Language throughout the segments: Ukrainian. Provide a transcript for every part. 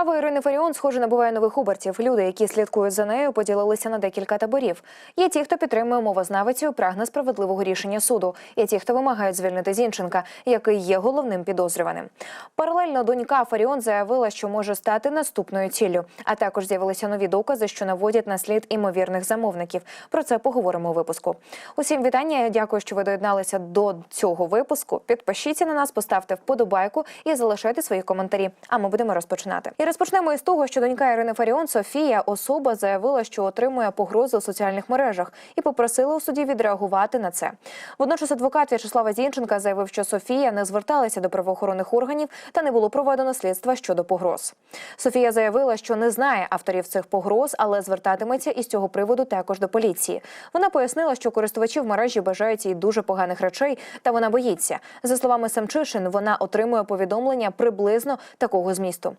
Справа Ірини Фаріон, схоже, набуває нових обертів. Люди, які слідкують за нею, поділилися на декілька таборів. Є ті, хто підтримує мовознавицю, і прагне справедливого рішення суду. Є ті, хто вимагають звільнити Зінченка, який є головним підозрюваним. Паралельно донька Фаріон заявила, що може стати наступною ціллю. А також з'явилися нові докази, що наводять на слід імовірних замовників. Про це поговоримо у випуску. Усім вітання. Дякую, що ви доєдналися до цього випуску. Підпишіться на нас, поставте вподобайку і залишайте свої коментарі. А ми будемо розпочинати. Розпочнемо із того, що донька Ірини Фаріон Софія особа заявила, що отримує погрози у соціальних мережах, і попросила у суді відреагувати на це. Водночас адвокат В'ячеслава Зінченка заявив, що Софія не зверталася до правоохоронних органів та не було проведено слідства щодо погроз. Софія заявила, що не знає авторів цих погроз, але звертатиметься із цього приводу також до поліції. Вона пояснила, що користувачі в мережі бажають їй дуже поганих речей, та вона боїться. За словами Семчишин, вона отримує повідомлення приблизно такого змісту.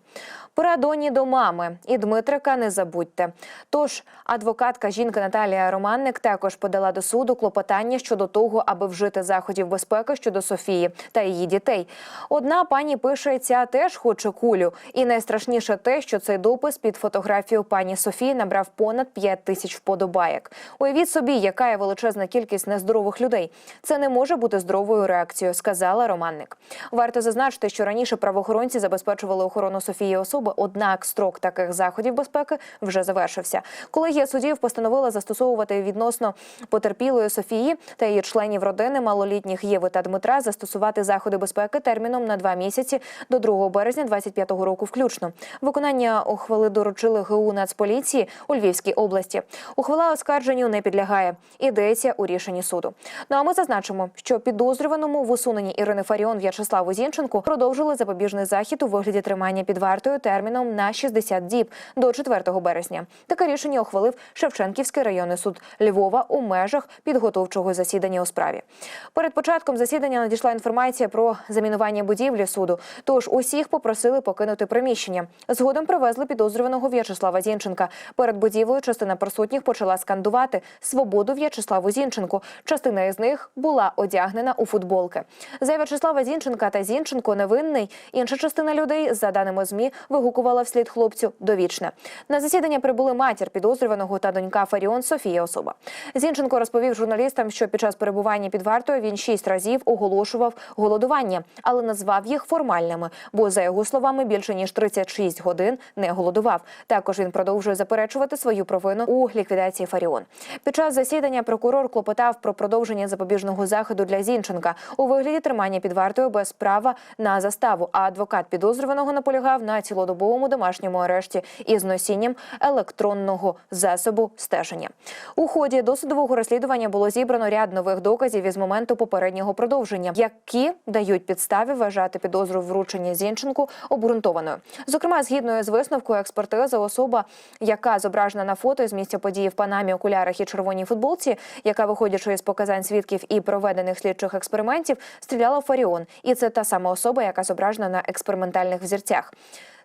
Пора доні до мами і Дмитрика не забудьте. Тож адвокатка жінка Наталія Романник також подала до суду клопотання щодо того, аби вжити заходів безпеки щодо Софії та її дітей. Одна пані пише, ця теж хоче кулю. І найстрашніше те, що цей допис під фотографію пані Софії набрав понад 5 тисяч вподобайок. Уявіть собі, яка є величезна кількість нездорових людей. Це не може бути здоровою реакцією, сказала Романник. Варто зазначити, що раніше правоохоронці забезпечували охорону Софії особи, однак строк таких заходів безпеки вже завершився. Колегія суддів постановила застосовувати відносно потерпілої Софії та її членів родини малолітніх Єви та Дмитра застосувати заходи безпеки терміном на два місяці до 2 березня 25-го року включно. Виконання ухвали доручили ГУ Нацполіції у Львівській області. Ухвала оскарженню не підлягає. Ідеться у рішенні суду. Ну а ми зазначимо, що підозрюваному в усуненні Ірини Фаріон В'ячеславу Зінченку продовжили запобіжний захід у вигляді тримання під вартою терміном на 60 діб до 4 березня. Таке рішення ухвалив Шевченківський районний суд Львова у межах підготовчого засідання у справі. Перед початком засідання надійшла інформація про замінування будівлі суду. Тож усіх попросили покинути приміщення. Згодом привезли підозрюваного В'ячеслава Зінченка. Перед будівлею частина присутніх почала скандувати свободу В'ячеславу Зінченку. Частина із них була одягнена у футболки. За В'ячеслава Зінченка та Зінченко невинний. Інша частина людей, за даними змі, вигукувала вслід хлопцю довічне. На засідання прибули матір підозрюваного та донька Фаріон Софія Особа. Зінченко розповів журналістам, що під час перебування під вартою він шість разів оголошував голодування, але назвав їх формальними, бо за його словами більше ніж 36 годин не голодував. Також він продовжує заперечувати свою провину у ліквідації Фаріон. Під час засідання прокурор клопотав про продовження запобіжного заходу для Зінченка у вигляді тримання під вартою без права на заставу. А адвокат підозрюваного наполягав на цілодобовому домашньому арешті із носінням електронного засобу стеження. У ході досудового розслідування було зібрано ряд нових доказів із моменту попереднього продовження, які дають підстави вважати підозру вручення Зінченку обґрунтованою. Зокрема, згідно з висновкою експертизи, особа, яка зображена на фото з місця події в панамі, окулярах і червоній футболці, яка, виходячи із показань свідків і проведених слідчих експериментів, стріляла в Фаріон. І це та сама особа, яка зображена на експериментальних взірцях.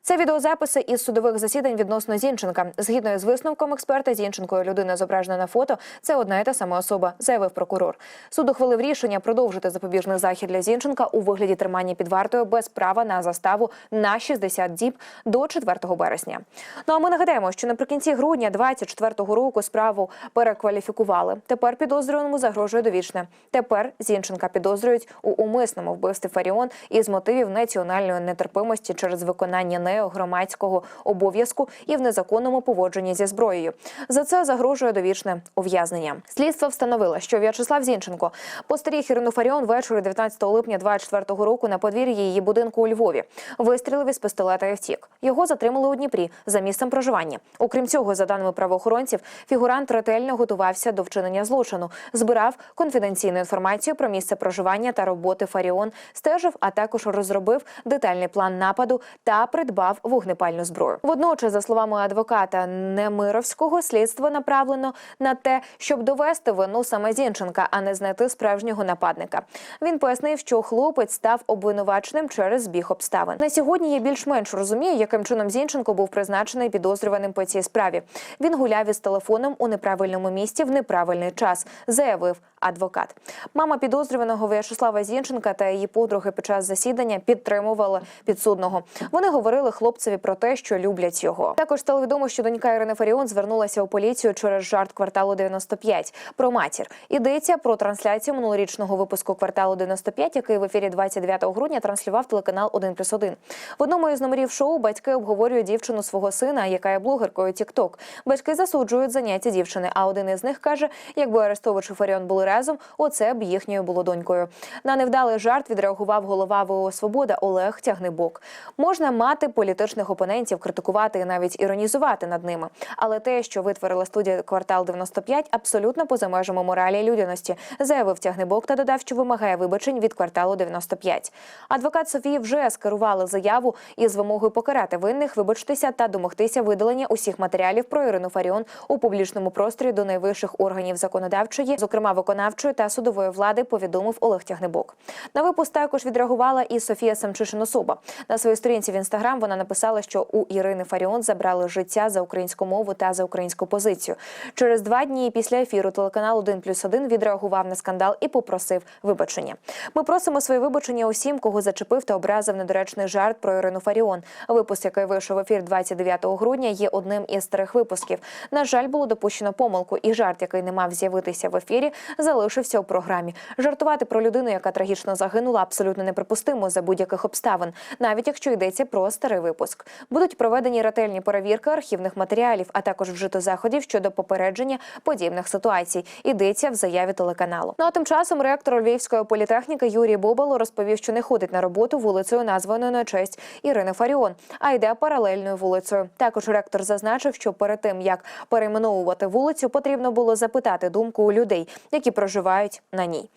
Це відеозаписи із судових засідань відносно Зінченка. Згідно з висновком експерта, Зінченко, людина зображена на фото, це одна і та сама особа, заявив прокурор. Суд ухвалив рішення продовжити запобіжний захід для Зінченка у вигляді тримання під вартою без права на заставу на 60 діб до 4 березня. Ну а ми нагадаємо, що наприкінці грудня 24-го року справу перекваліфікували. Тепер підозрюваному загрожує довічне. Тепер Зінченка підозрюють у умисному вбивстві Фаріон із мотивів національної нетерпимості через виконання нею громадського обов'язку і в незаконному поводженні зі зброєю. За це загрожує довічне ув'язнення. Слідство встановило, що В'ячеслав Зінченко постеріг Ірину Фаріон ввечері 19 липня 24 року на подвір'ї її будинку у Львові. Вистрілив із пістолета і втік. Його затримали у Дніпрі за місцем проживання. Окрім цього, за даними правоохоронців, фігурант ретельно готувався до вчинення злочину, збирав конфіденційну інформацію про місце проживання та роботи Фаріон, стежив, а також розробив детальний план нападу та придбав вогнепальну зброю. Водночас, за словами адвоката Немировського, слідство направлено на те, щоб довести вину саме Зінченка, а не знайти справжнього нападника. Він пояснив, що хлопець став обвинуваченим через збіг обставин. На сьогодні я більш-менш розумію, яким чином Зінченко був призначений підозрюваним по цій справі. Він гуляв із телефоном у неправильному місці в неправильний час, заявив адвокат. Мама підозрюваного В'ячеслава Зінченка та її подруги під час засідання підтримували підсудного. Вони говорили хлопцеві про те, що люблять його. Також стало відомо, що донька Ірини Фаріон звернулася у поліцію через жарт кварталу 95 про матір. Йдеться про трансляцію минулорічного випуску кварталу 95, який в ефірі 29 грудня транслював телеканал 1+,1. В одному із номерів шоу батьки обговорюють дівчину свого сина, яка є блогеркою TikTok. Батьки засуджують заняття дівчини. А один із них каже, якби Арестович Фаріон були разом, оце б їхньою було донькою. На невдалий жарт відреагував голова ВО Свобода Олег Тягнибок. Можна мати політичних опонентів, критикувати і навіть іронізувати над ними. Але те, що витворила студія квартал 95, абсолютно поза межами моралі людяності, заявив Тягнибок та додав, що вимагає вибачень від кварталу 95. Адвокат Софії вже скерували заяву із вимогою покарати винних, вибачитися та домогтися видалення усіх матеріалів про Ірину Фаріон у публічному просторі до найвищих органів законодавчої, зокрема виконавчої та судової влади, повідомив Олег Тягнебок. На випуск також відреагувала і Софія Самчишин особа. На своїй сторінці в інстаграм вона написала, що у Ірини Фаріон забрали життя за українську мову та за українську позицію. Через два дні після ефіру телеканал 1+,1 відреагував на скандал і попросив вибачення. Ми просимо свої вибачення усім, кого зачепив та образив недоречний жарт про Ірину Фаріон. Випуск, який вийшов в ефір 29 грудня, є одним із старих випусків. На жаль, було допущено помилку, і жарт, який не мав з'явитися в ефірі, залишився у програмі. Жартувати про людину, яка трагічно загинула, абсолютно неприпустимо за будь-яких обставин, навіть якщо йдеться про старий випуск. Будуть проведені ретельні перевірки архівних матеріалів, а також вжито заходів щодо попередження подібних ситуацій. Йдеться в заяві телеканалу. Ну а тим часом ректор Львівської політехніки Юрій Бобало розповів, що не ходить на роботу вулицею, названою на честь Ірини Фаріон, а йде паралельною вулицею. Також ректор зазначив, що перед тим як перейменовувати вулицю, потрібно було запитати думку у людей, які проживають на ній.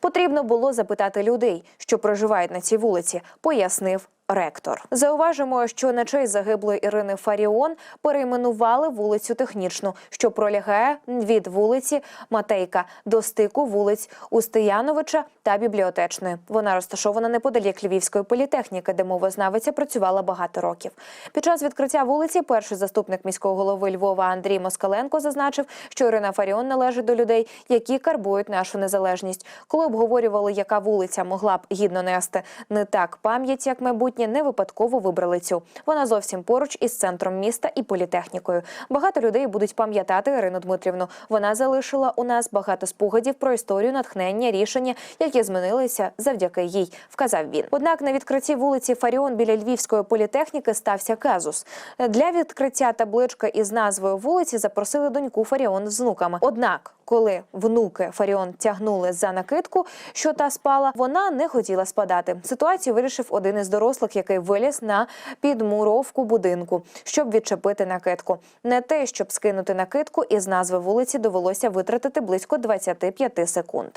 Потрібно було запитати людей, що проживають на цій вулиці, пояснив. Ректор зауважимо, що на честь загиблої Ірини Фаріон перейменували вулицю технічну, що пролягає від вулиці Матейка до стику вулиць Устияновича та бібліотечної. Вона розташована неподалік Львівської політехніки, де мовознавиця працювала багато років. Під час відкриття вулиці перший заступник міського голови Львова Андрій Москаленко зазначив, що Ірина Фаріон належить до людей, які карбують нашу незалежність. Коли обговорювали, яка вулиця могла б гідно нести не так пам'ять, як майбутнє, не випадково вибрали цю. Вона зовсім поруч із центром міста і політехнікою. Багато людей будуть пам'ятати Ірину Дмитрівну. Вона залишила у нас багато спогадів про історію, натхнення, рішення, які змінилися завдяки їй, вказав він. Однак на відкритті вулиці Фаріон біля Львівської політехніки стався казус. Для відкриття таблички із назвою вулиці запросили доньку Фаріон з внуками. Однак, коли внуки Фаріон тягнули за накидку, що та спала, вона не хотіла спадати. Ситуацію вирішив один із дорослих, який виліз на підмуровку будинку, щоб відчепити накидку. Не те, щоб скинути накидку, із назви вулиці довелося витратити близько 25 секунд.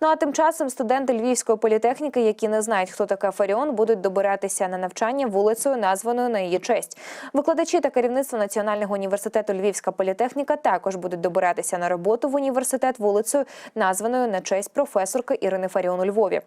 Ну а тим часом студенти Львівської політехніки, які не знають, хто така Фаріон, будуть добиратися на навчання вулицею, названою на її честь. Викладачі та керівництво Національного університету Львівська політехніка також будуть добиратися на роботу в університет вулицею, названою на честь професорки Ірини Фаріон у Львові.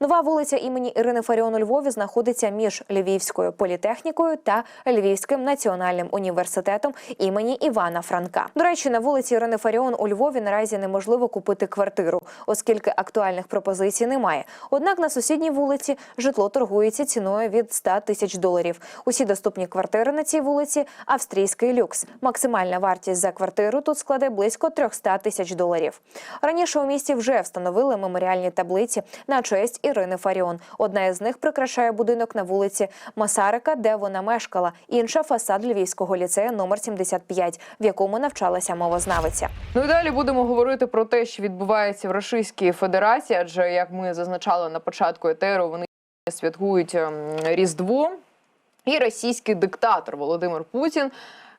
Нова вулиця імені Ірини Фаріон у Львові знаходиться між Львівською політехнікою та Львівським національним університетом імені Івана Франка. До речі, на вулиці Ірини Фаріон у Львові наразі неможливо купити квартиру, оскільки актуальних пропозицій немає. Однак на сусідній вулиці житло торгується ціною від 100 тисяч доларів. Усі доступні квартири на цій вулиці австрійський люкс. Максимальна вартість за квартиру тут складе близько 300 тисяч доларів. Раніше у місті вже встановили меморіальні таблиці на честь Ірини Фаріон. Одна із них прикрашає будинок на вулиці Масарика, де вона мешкала. Інша фасад Львівського ліцею номер 75, в якому навчалася мовознавиця. Ну і далі будемо говорити про те, що відбувається в Російській Федерації, адже як ми зазначали на початку етеру, вони святкують ем, Різдво. І російський диктатор Володимир Путін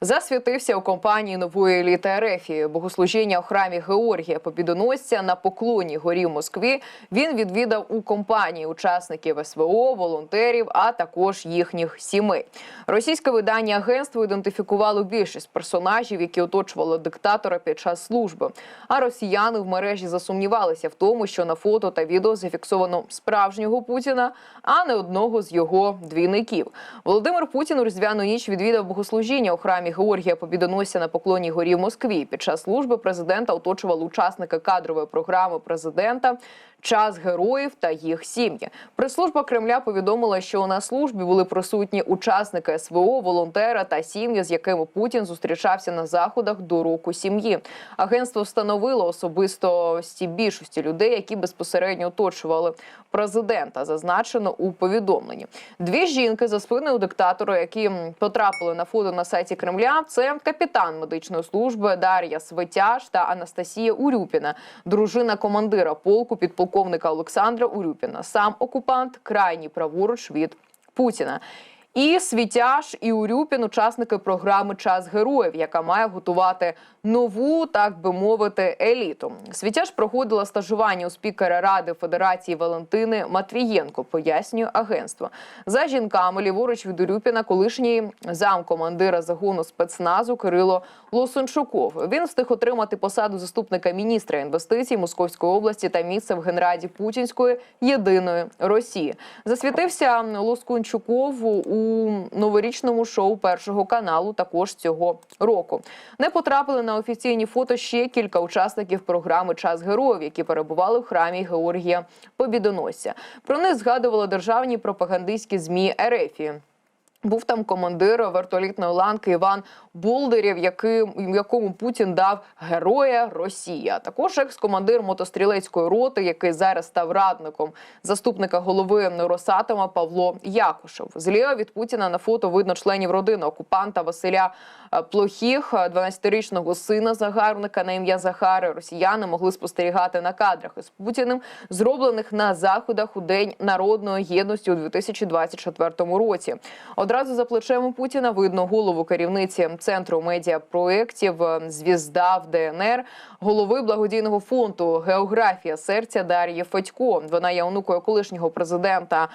засвятився у компанії нової еліти Ерефії. Богослужіння у храмі Георгія Побідоносця на поклоні горі в Москві. Він відвідав у компанії учасників СВО, волонтерів, а також їхніх сімей. Російське видання агентство ідентифікувало більшість персонажів, які оточували диктатора під час служби. А росіяни в мережі засумнівалися в тому, що на фото та відео зафіксовано справжнього Путіна, а не одного з його двійників. Володимир Путін у різдвяну ніч відвідав богослужіння у храмі храмі Георгія Побідоносця на поклоні горі в Москві. Під час служби президента оточували учасники кадрової програми президента. Час героїв та їх сім'ї. Прес-служба Кремля повідомила, що на службі були присутні учасники СВО, волонтери та сім'ї, з якими Путін зустрічався на заходах до року сім'ї. Агентство встановило особистості більшості людей, які безпосередньо оточували президента. Зазначено у повідомленні. Дві жінки за спиною диктатора, які потрапили на фото на сайті Кремля. Це капітан медичної служби Дар'я Светяж та Анастасія Урюпіна, дружина командира полку підполковника Олександра Урюпіна. Сам окупант крайній праворуч від Путіна. І Світяж і Урюпін, учасники програми Час героїв, яка має готувати нову, так би мовити, еліту. Світяж проходила стажування у спікера Ради Федерації Валентини Матвієнко, пояснює агентство. За жінками ліворуч від Урюпіна, колишній замкомандира загону спецназу Кирило Лосунчуков. Він встиг отримати посаду заступника міністра інвестицій Московської області та місце в генраді Путінської єдиної Росії. Засвітився Лоскунчуков у новорічному шоу першого каналу також цього року. Не потрапили на офіційні фото ще кілька учасників програми Час героїв, які перебували в храмі Георгія Побідоносця. Про них згадували державні пропагандистські змі Ерефії. Був там командир вертолітної ланки Іван Болдерів, яким, якому Путін дав героя Росія. Також екс-командир мотострілецької роти, який зараз став радником заступника голови Росатома Павло Якушев. Зліва від Путіна на фото видно членів родини окупанта Василя Плохіх, е, 12-річного сина загарбника на ім'я Захари. Росіяни могли спостерігати на кадрах із Путіним, зроблених на заходах у День народної єдності у 2024 році. Одразу за плечем у Путіна видно голову керівниці центру медіапроєктів е, Звізда в ДНР, голови благодійного фонду Географія серця Дар'ї Федько. Вона є онукою колишнього президента.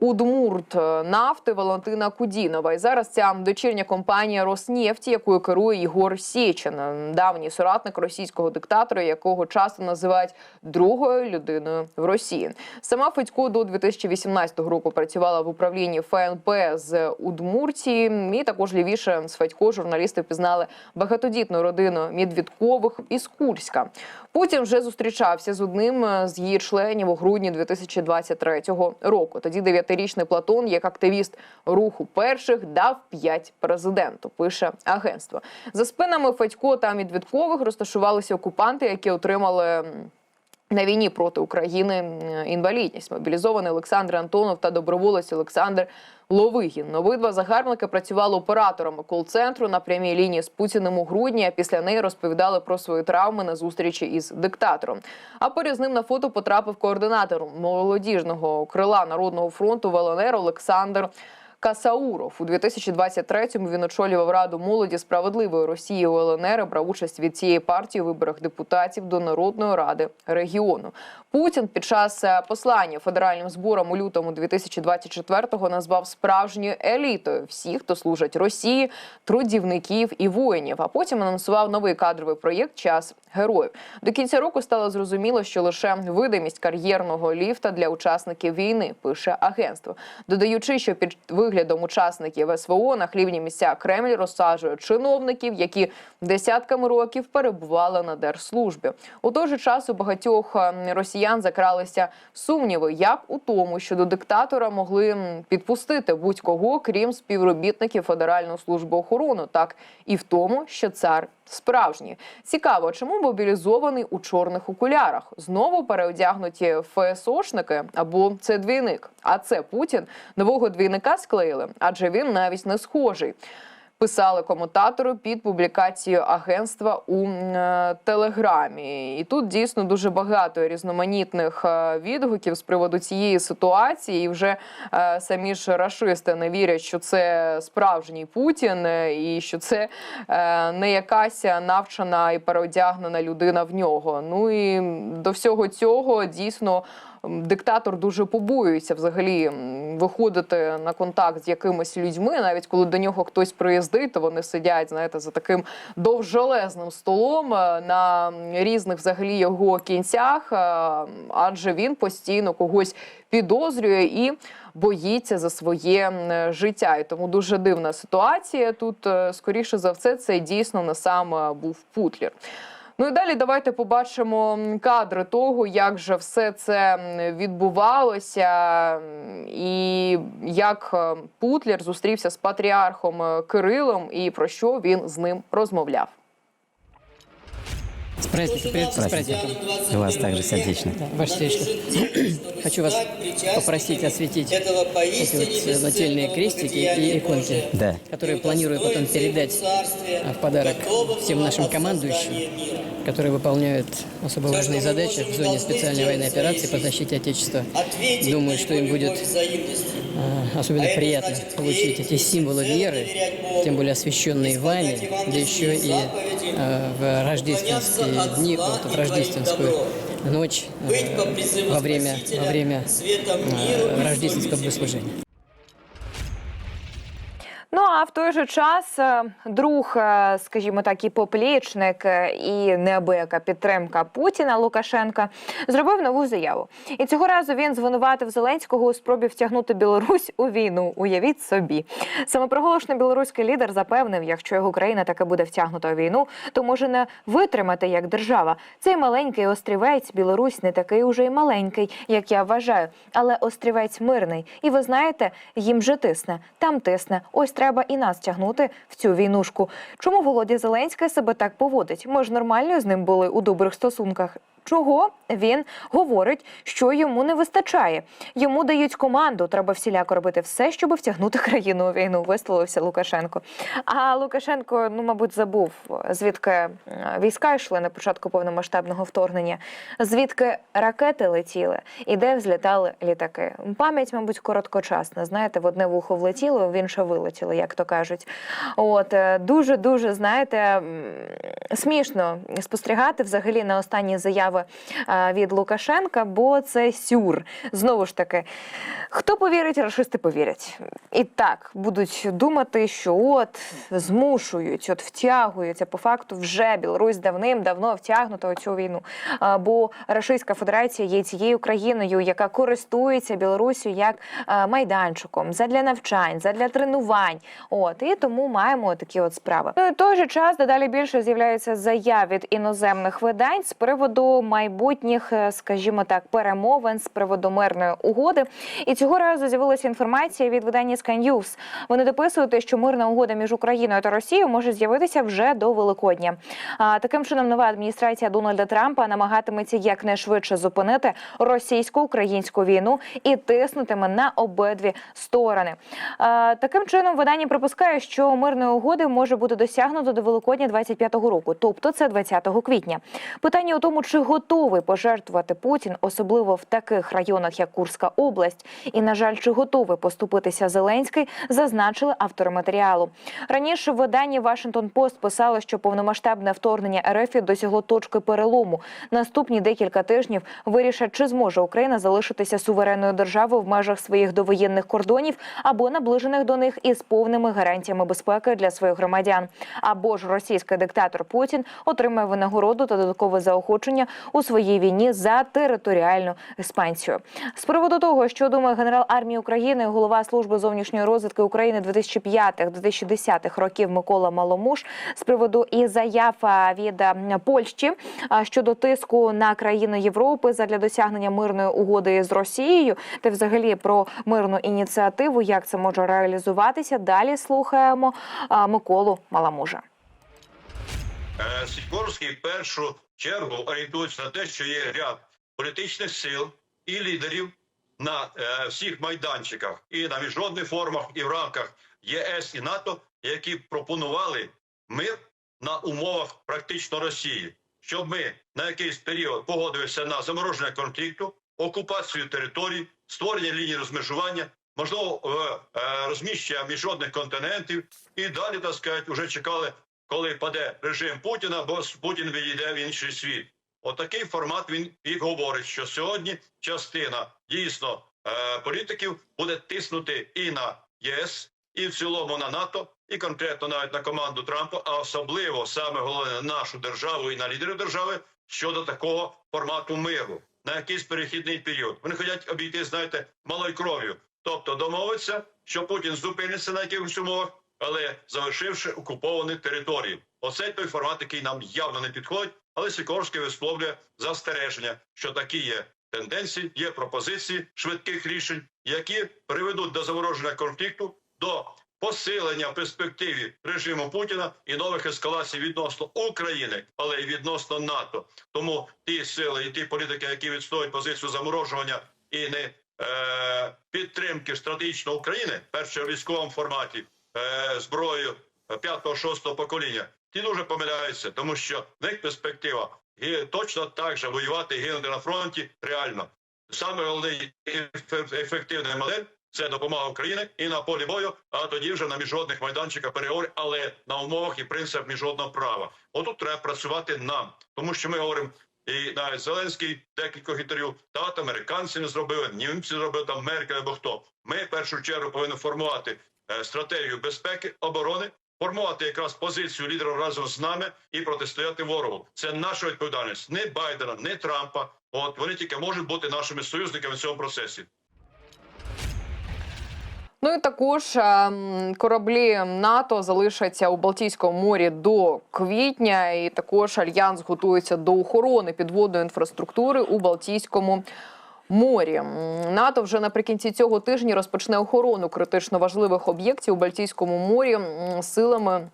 Удмурт нафти Валентина Кудінова. І зараз ця дочірня компанія Роснефті, якою керує Єгор Сєчин, давній соратник російського диктатора, якого часто називають другою людиною в Росії. Сама Федько до 2018 року працювала в управлінні ФНП з Удмуртії. І також лівіше з Федько журналісти впізнали багатодітну родину Медвідкових із Курська. Путін вже зустрічався з одним е, з її членів у грудні 2023 року. Тоді дев'ятирічний Платон, як активіст руху перших, дав п'ять президенту. Пише агентство. За спинами Федько та Медвідкових розташувалися окупанти, які отримали. На війні проти України інвалідність мобілізований Олександр Антонов та доброволець Олександр Ловигін. Обидва загарбники працювали операторами кол-центру на прямій лінії з Путіним у грудні. А після неї розповідали про свої травми на зустрічі із диктатором. А поряд з ним на фото потрапив координатор молодіжного крила народного фронту ВЛНР Олександр. Касауров у 2023-му він очолював раду молоді справедливої Росії у ЛНР і брав участь від цієї партії у виборах депутатів до Народної ради регіону. Путін під час е, послання федеральним зборам у лютому 2024-го назвав справжньою елітою всіх, хто служить Росії, трудівників і воїнів. А потім анонсував новий кадровий проєкт Час героїв. До кінця року стало зрозуміло, що лише видимість кар'єрного ліфта для учасників війни пише агентство, додаючи, що під виглядом учасників СВО на хлібні місця Кремль розсаджує чиновників, які десятками років перебували на держслужбі. У той же час у багатьох е, росіян закралися сумніви, як у тому, що до диктатора могли підпустити будь-кого, крім співробітників Федеральної служби охорони, так і в тому, що цар справжній. Цікаво, чому мобілізований у чорних окулярах? Знову переодягнуті ФСОшники або це двійник. А це Путін нового двійника склеїли, адже він навіть не схожий. Писали коментатори під публікацією агентства у е, телеграмі, і тут дійсно дуже багато різноманітних е, відгуків з приводу цієї ситуації. І вже е, самі ж рашисти не вірять, що це справжній Путін, е, і що це е, не якась навчена і переодягнена людина в нього. Ну і до всього цього дійсно. Диктатор дуже побоюється взагалі виходити на контакт з якимись людьми. Навіть коли до нього хтось приїздить, то вони сидять, знаєте, за таким довжелезним столом е, на різних взагалі його кінцях, е, адже він постійно когось підозрює і боїться за своє життя. І тому дуже дивна ситуація. Тут е, скоріше за все це дійсно не сам був Путлер. Ну і далі давайте побачимо кадри того, як же все це відбувалося, і як е, Путлер зустрівся з патріархом е, Кирилом, і про що він з ним розмовляв. С праздником, привет, с праздником. И вас также сердечно. Да, Ваше Святейшество, хочу вас попросить осветить эти вот нательные крестики и иконки, Да. которые планирую потом передать а, в подарок всем нашим командующим, которые выполняют особо важные задачи в зоне специальной военной операции по защите Отечества. Думаю, что им будет а, особенно приятно получить эти символы веры, тем более освященные вами, да еще и в рождественские дни, вот в рождественскую ночь во время, во время рождественского богослужения. Ну а в той же час е, друг, е, скажімо так, і поплічник, е, і неабияка підтримка Путіна Лукашенка зробив нову заяву. І цього разу він звинуватив Зеленського у спробі втягнути Білорусь у війну. Уявіть собі. Самопроголошений білоруський лідер запевнив, якщо його країна таки буде втягнута у війну, то може не витримати як держава. Цей маленький острівець Білорусь не такий уже й маленький, як я вважаю, але острівець мирний. І ви знаєте, їм же тисне, там тисне. Ось треба і нас тягнути в цю війнушку. Чому Володя Зеленський себе так поводить? Ми ж нормально з ним були у добрих стосунках. Чого він говорить, що йому не вистачає? Йому дають команду. Треба всіляко робити все, щоб втягнути країну у війну. Висловився Лукашенко. А Лукашенко, ну мабуть, забув звідки війська йшли на початку повномасштабного вторгнення, звідки ракети летіли і де взлітали літаки. Пам'ять, мабуть, короткочасна. Знаєте, в одне вухо влетіло, в інше вилетіло, як то кажуть. От дуже дуже знаєте смішно спостерігати взагалі на останні заяви е, від Лукашенка, бо це сюр. Знову ж таки, хто повірить, рашисти повірять. І так будуть думати, що от змушують, от втягують. А по факту вже Білорусь давним-давно втягнута у цю війну. Бо Рашистська Федерація є цією країною, яка користується Білорусю як е, майданчиком задля навчань, задля тренувань. От і тому маємо такі от справи. Ну і в той же час дедалі більше з'являється заяв від іноземних видань з приводу майбутніх, е, скажімо так, перемовин з приводу мирної угоди. І цього разу з'явилася інформація від видання Sky News. Вони дописують, що мирна угода між Україною та Росією може з'явитися вже до Великодня. А таким чином, нова адміністрація Дональда Трампа намагатиметься якнайшвидше зупинити російсько-українську війну і тиснутиме на обидві сторони. А, таким чином, видання припускає, що мирної угоди може бути досягнуто до Великодня 25-го року, тобто це 20 квітня. Питання у тому, чи готовий пожертвувати Путін, особливо в таких районах, як Курська область, і на жаль, чи готовий поступитися Зеленський, зазначили автори матеріалу. Раніше в виданні Вашингтон Пост писало, що повномасштабне вторгнення РФ досягло точки перелому. Наступні декілька тижнів вирішать, чи зможе Україна залишитися суверенною державою в межах своїх довоєнних кордонів або наближених до них із повними гарантіями безпеки для своїх громадян. Або ж російський диктатор Путін отримає винагороду та додаткове заохочення у своїй війні за територіальну експансію. З приводу того, що думає генерал армії України, голова служби зовнішньої розвідки України 2005-2010 років Микола Маломуш, з приводу і заяв від Польщі щодо тиску на країни Європи задля досягнення мирної угоди з Росією, та взагалі про мирну ініціативу, як це може реалізуватися. Далі слухаємо Миколу Маламужа. Е, Сікорський першу чергу орієнтується на те, що є ряд політичних сил і лідерів на е, всіх майданчиках і на міжнародних форумах, і в рамках ЄС і НАТО, які пропонували мир на умовах практично Росії, щоб ми на якийсь період погодилися на замороження конфлікту, окупацію територій, створення лінії розмежування, можливо, е, розміщення міжнародних континентів, і далі, так сказати, вже чекали коли паде режим Путіна, бо Путін відійде в інший світ. Отакий формат він і говорить, що сьогодні частина дійсно е, політиків буде тиснути і на ЄС, і в цілому на НАТО, і конкретно навіть на команду Трампа, а особливо саме головне на нашу державу і на лідерів держави щодо такого формату миру на якийсь перехідний період. Вони хочуть обійти, знаєте, малою кров'ю, тобто домовиться, що Путін зупиниться на якихось умовах, але залишивши окуповані території. Оце той формат, який нам явно не підходить, але Сікорський висловлює застереження, що такі є тенденції, є пропозиції швидких рішень, які приведуть до замороження конфлікту, до посилення в перспективі режиму Путіна і нових ескалацій відносно України, але й відносно НАТО. Тому ті сили і ті політики, які відстоюють позицію заморожування і не е, підтримки стратегічно України, перше в військовому форматі е, зброєю 5-6 покоління, ті дуже помиляються, тому що в них перспектива і точно так же воювати гинути на фронті реально. Саме головний ефективний модель це допомога Україні і на полі бою, а тоді вже на міжнародних майданчиках переговори, але на умовах і принципах міжнародного права. Отут треба працювати нам, тому що ми говоримо. І навіть Зеленський декількох інтерв'ю та американці не зробили, німці зробили там Меркель або хто. Ми в першу чергу повинні формувати стратегію безпеки, оборони, формувати якраз позицію лідерів разом з нами і протистояти ворогу. Це наша відповідальність. Не Байдена, не Трампа. От вони тільки можуть бути нашими союзниками в цьому процесі. Ну і також ем, кораблі НАТО залишаться у Балтійському морі до квітня, і також альянс готується до охорони підводної інфраструктури у Балтійському. Морі М, НАТО вже наприкінці цього тижня розпочне охорону критично важливих об'єктів у Балтійському морі силами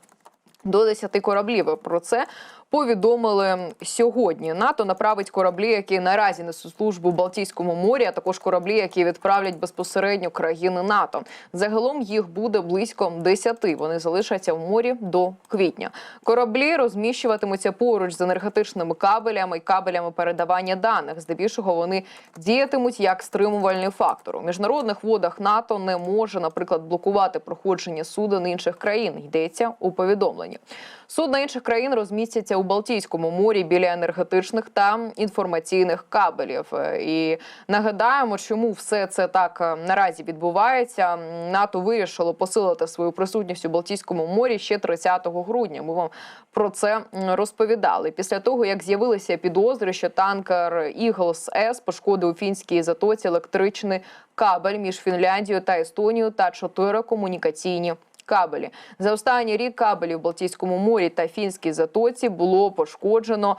до 10 кораблів. Про це повідомили сьогодні. НАТО направить кораблі, які наразі несуть службу у Балтійському морі, а також кораблі, які відправлять безпосередньо країни НАТО. Загалом їх буде близько 10. Вони залишаться в морі до квітня. Кораблі розміщуватимуться поруч з енергетичними кабелями і кабелями передавання даних. Здебільшого вони діятимуть як стримувальний фактор. У міжнародних водах НАТО не може, наприклад, блокувати проходження суден інших країн. Йдеться у повідомленні. Судна інших країн розмістяться у Балтійському морі біля енергетичних та інформаційних кабелів. Е, І нагадаємо, чому все це так е, наразі відбувається. НАТО вирішило посилити свою присутність у Балтійському морі ще 30 грудня. Ми вам про це розповідали. Після того, як з'явилися підозри, що танкер Іглс С пошкодив у фінській затоці електричний кабель між Фінляндією та Естонією та чотири комунікаційні кабелі. За останній рік кабелі в Балтійському морі та Фінській затоці було пошкоджено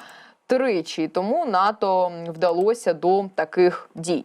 тричі. Тому НАТО вдалося до таких дій.